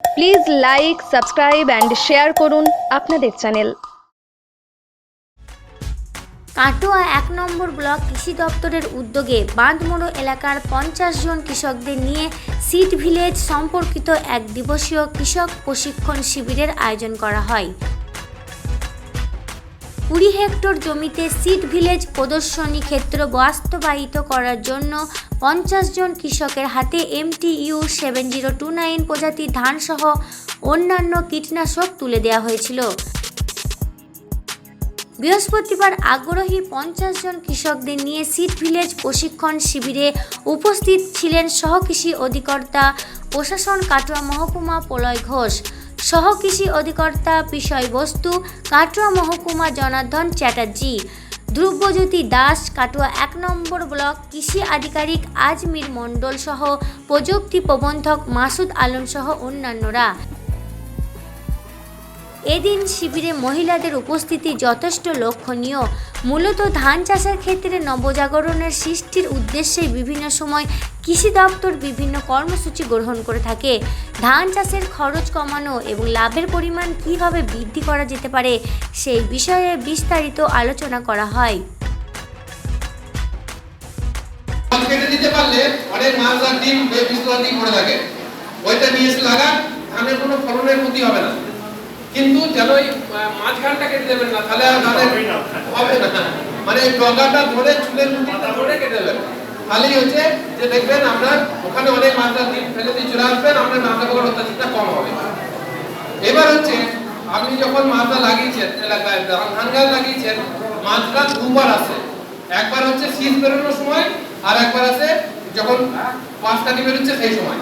Please like subscribe and share করুন আপনাদের channel Katwa এক নম্বর ব্লক কৃষি দপ্তরের উদ্যোগে বাঁধমোড়ো এলাকার পঞ্চাশ জন কৃষকদের নিয়ে সিড ভিলেজ সম্পর্কিত এক দিবসীয় কৃষক প্রশিক্ষণ শিবিরের আয়োজন করা হয়। কুড়ি হেক্টর জমিতে সিড ভিলেজ প্রদর্শনী ক্ষেত্র বাস্তবায়িত করার জন্য পঞ্চাশ জন কৃষকের হাতে MTU seven zero two nine প্রজাতির ধানসহ অন্যান্য কীটনাশক তুলে দেওয়া হয়েছিল। বৃহস্পতিবার আগ্রহী পঞ্চাশ জন কৃষকদের নিয়ে সিট ভিলেজ প্রশিক্ষণ শিবিরে উপস্থিত ছিলেন সহকৃষি অধিকর্তা প্রশাসন কাটোয়া মহকুমা প্রলয় ঘোষ। সহকৃষি অধিকর্তা বিষয়বস্তু, কাটোয়া মহকুমা জনার্দন চ্যাটার্জি, ধ্রুবজ্যোতি দাস, কাটোয়া এক নম্বর ব্লক, কৃষি আধিকারিক আজমির মণ্ডল সহ প্রযুক্তি প্রবন্ধক মাসুদ আলম সহ অন্যান্যরা। এদিন শিবিরে মহিলাদের উপস্থিতি যথেষ্ট লক্ষণীয়। মূলত ধান চাষের ক্ষেত্রে নবজাগরণের সৃষ্টির উদ্দেশ্যে বিভিন্ন সময় কৃষি দপ্তর বিভিন্ন কর্মসূচি গ্রহণ করে থাকে। ধান চাষের খরচ কমানো এবং লাভের পরিমাণ কীভাবে বৃদ্ধি করা যেতে পারে, সেই বিষয়ে বিস্তারিত আলোচনা করা হয়। ওইটা নিয়ে এসে ধানের কোনো ফলনের ক্ষতি হবে না। কিন্তু যেন ওই মাঝখানটা কেটে দেবেন না তাহলে আর ধানের হবে না মানে ডগাটা ধরে চুলের মুঠিটা ধরে কেটে দেবেন। তাহলেই হচ্ছে যে দেখবেন আপনার ওখানে অনেক আর ডিম ফেলে দিয়ে চলে আসবেন আপনার মাথা পোকার অত্যাচারটা কম হবে। এবার হচ্ছে আপনি যখন মাছটা লাগিয়েছেন এলাকায় ধান গাছ লাগিয়েছেন মাছটা দুবার আছে। একবার হচ্ছে শীত বেরোনোর সময় আর একবার আছে যখন পাঁচ কাটি বেরোচ্ছে সেই সময়।